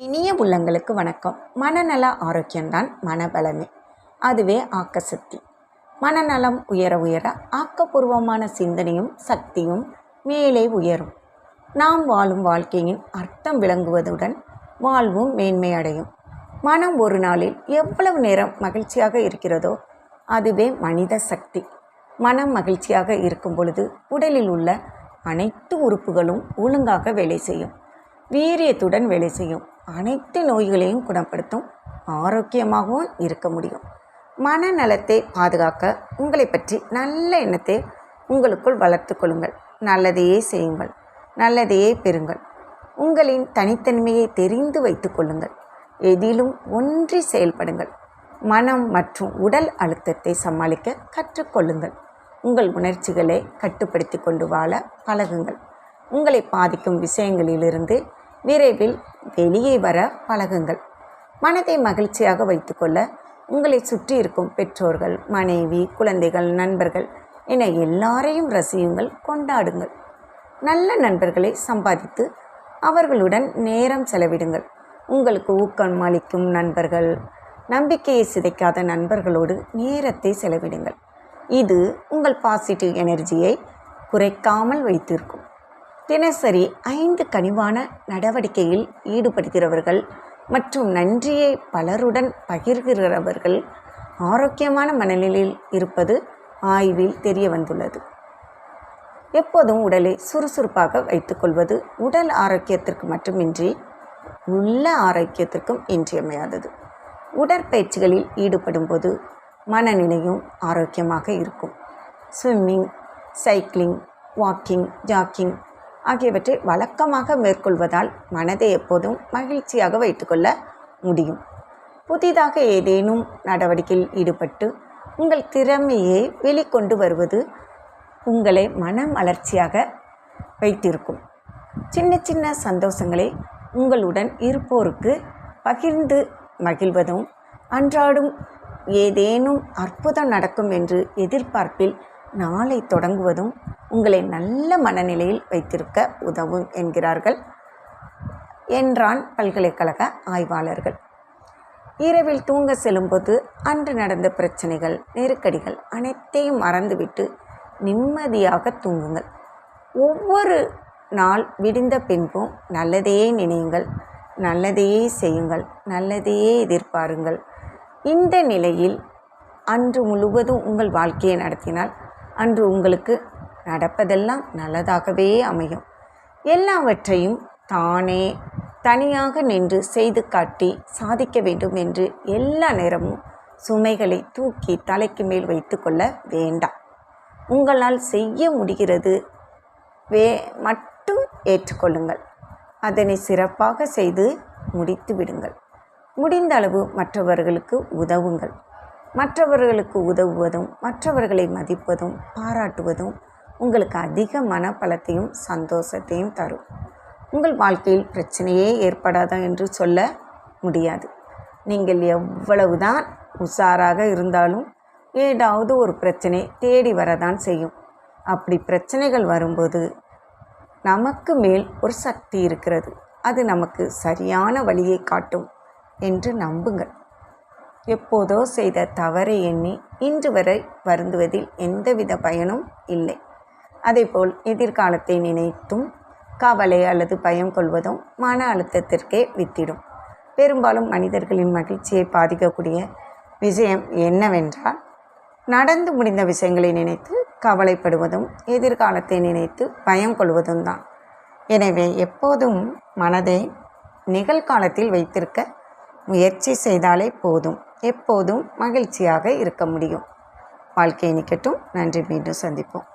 இனிய உள்ளங்களுக்கு வணக்கம். மனநல ஆரோக்கியம்தான் மனபலமே அதுவே ஆக்க சக்தி மனநலம் உயர உயர ஆக்கப்பூர்வமான சிந்தனையும் சக்தியும் மேலே உயரும். நாம் வாழும் வாழ்க்கையின் அர்த்தம் விளங்குவதுடன் வாழ்வும் மேன்மை அடையும். மனம் ஒரு நாளில் எவ்வளவு நேரம் மகிழ்ச்சியாக இருக்கிறதோ அதுவே மனித சக்தி. மனம் மகிழ்ச்சியாக இருக்கும் பொழுது உடலில் உள்ள அனைத்து உறுப்புகளும் ஒழுங்காக வேலை செய்யும். வீரியத்துடன் வேலை செய்யும். அனைத்து நோய்களையும் குணப்படுத்தும் ஆரோக்கியமாகவும் இருக்க முடியும். மனநலத்தை பாதுகாக்க உங்களை பற்றி நல்ல எண்ணத்தை உங்களுக்குள் வளர்த்து கொள்ளுங்கள். நல்லதையே செய்யுங்கள். நல்லதையே பெறுங்கள். உங்களின் தனித்தன்மையை தெரிந்து வைத்து கொள்ளுங்கள். எதிலும் ஒன்றி செயல்படுங்கள். மனம் மற்றும் உடல் அழுத்தத்தை சமாளிக்க கற்றுக்கொள்ளுங்கள் உங்கள் உணர்ச்சிகளை கட்டுப்படுத்தி கொண்டு வாழ பழகுங்கள். உங்களை பாதிக்கும் விஷயங்களிலிருந்து விரைவில் வெளியே வர பழகுங்கள். மனதை மகிழ்ச்சியாக வைத்துக்கொள்ள உங்களை சுற்றி இருக்கும் பெற்றோர்கள் மனைவி குழந்தைகள் நண்பர்கள் என எல்லாரையும் ரசியுங்கள் கொண்டாடுங்கள். நல்ல நண்பர்களை சம்பாதித்து அவர்களுடன் நேரம் செலவிடுங்கள். உங்களுக்கு ஊக்கம் அளிக்கும் நண்பர்கள் நம்பிக்கையை சிதைக்காத நண்பர்களோடு நேரத்தை செலவிடுங்கள். இது உங்கள் பாசிட்டிவ் எனர்ஜியை குறைக்காமல் வைத்திருக்கும். தினசரி ஐந்து கனிவான நடவடிக்கையில் ஈடுபடுகிறவர்கள் மற்றும் நன்றியை பலருடன் பகிர்கிறவர்கள் ஆரோக்கியமான மனநிலையில் இருப்பது ஆய்வில் தெரிய வந்துள்ளது எப்போதும் உடலை சுறுசுறுப்பாக வைத்துக்கொள்வது உடல் ஆரோக்கியத்திற்கு மட்டுமின்றி உள்ள ஆரோக்கியத்திற்கும் இன்றியமையாதது. உடற்பயிற்சிகளில் ஈடுபடும் போது மனநிலையும் ஆரோக்கியமாக இருக்கும். ஸ்விம்மிங் சைக்கிளிங் வாக்கிங் ஜாக்கிங் ஆகியவற்றை வழக்கமாக மேற்கொள்வதால் மனதை எப்போதும் மகிழ்ச்சியாக வைத்துக்கொள்ள முடியும். புதிதாக ஏதேனும் நடவடிக்கையில் ஈடுபட்டு உங்கள் திறமையை வெளிக்கொண்டு வருவது உங்களை மன வளர்ச்சியாக வைத்திருக்கும். சின்ன சின்ன சந்தோஷங்களை உங்களுடன் இருப்போருக்கு பகிர்ந்து மகிழ்வதும் அன்றாடும் ஏதேனும் அற்புதம் நடக்கும் என்று எதிர்பார்ப்பில் நாளை தொடங்குவதும் உங்களை நல்ல மனநிலையில் வைத்திருக்க உதவும் என்கிறார்கள் என்றான் பல்கலைக்கழக ஆய்வாளர்கள். இரவில் தூங்க செல்லும்போது அன்று நடந்த பிரச்சனைகள் நெருக்கடிகள் அனைத்தையும் மறந்துவிட்டு நிம்மதியாக தூங்குங்கள். ஒவ்வொரு நாள் விடிந்த பின்பும் நல்லதையே நினையுங்கள் நல்லதையே செய்யுங்கள் நல்லதையே எதிர்பாருங்கள். இந்த நிலையில் அன்று முழுவதும் உங்கள் வாழ்க்கையை நடத்தினால் அன்று உங்களுக்கு நடப்பதெல்லாம் நல்லதாகவே அமையும். எல்லாவற்றையும் தானே தனியாக நின்று செய்து காட்டி சாதிக்க வேண்டும் என்று எல்லா நேரமும் சுமைகளை தூக்கி தலைக்கு மேல் வைத்து கொள்ள வேண்டாம். உங்களால் செய்ய முடிகிறது வே மட்டும் ஏற்றுக்கொள்ளுங்கள். அதனை சிறப்பாக செய்து முடித்து விடுங்கள் முடிந்த அளவு மற்றவர்களுக்கு உதவுங்கள். மற்றவர்களுக்கு உதவுவதும் மற்றவர்களை மதிப்பதும் பாராட்டுவதும் உங்களுக்கு அதிக மனப்பலத்தையும் சந்தோஷத்தையும் தரும். உங்கள் வாழ்க்கையில் பிரச்சனையே ஏற்படாதா என்று சொல்ல முடியாது. நீங்கள் எவ்வளவுதான் உஷாராக இருந்தாலும் ஏதாவது ஒரு பிரச்சனை தேடி வரதான் செய்யும். அப்படி பிரச்சனைகள் வரும்போது நமக்கு மேல் ஒரு சக்தி இருக்கிறது. அது நமக்கு சரியான வழியை காட்டும் என்று நம்புங்கள். எப்போதோ செய்த தவறை எண்ணி இன்று வரை வருந்துவதில் எந்தவித பயனும் இல்லை. அதேபோல் எதிர்காலத்தை நினைத்தும் கவலை அல்லது பயம் கொள்வதும் மன அழுத்தத்திற்கே வித்திடும். பெரும்பாலும் மனிதர்களின் மகிழ்ச்சியை பாதிக்கக்கூடிய விஷயம் என்னவென்றால் நடந்து முடிந்த விஷயங்களை நினைத்து கவலைப்படுவதும் எதிர்காலத்தை நினைத்து பயம் கொள்வதும் தான். எனவே எப்போதும் மனதை நிகழ்காலத்தில் வைத்திருக்க முயற்சி செய்தாலே போதும். எப்போதும் மகிழ்ச்சியாக இருக்க முடியும். வாழ்க்கையை நிற்கட்டும் நன்றி. மீண்டும் சந்திப்போம்.